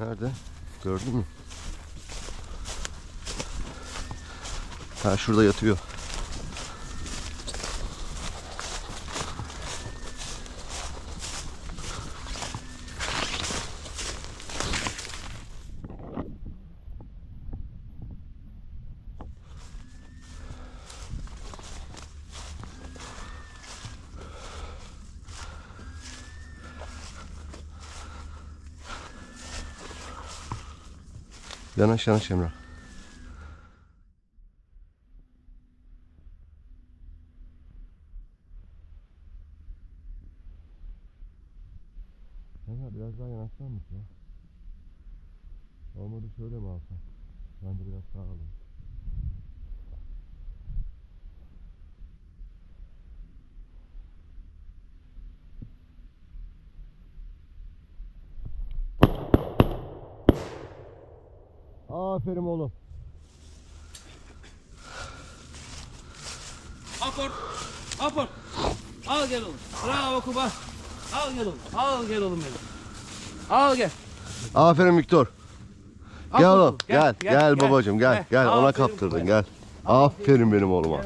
Nerede? Gördün mü? Ha şurada yatıyor. Yanaş yanaş Emrah. Emrah biraz daha yanaşlar mısın? Olmadı şöyle mi alsam? Ben de biraz daha alayım. Aferin oğlum. Aport. Aport. Al gel oğlum. Bravo Kuba. Al gel oğlum. Al gel oğlum benim. Al gel. Aferin Viktor. Al Gel oğlum. Gel. Gel, babacığım gel. Gel, ona Aferin kaptırdın gel. Aferin benim oğluma.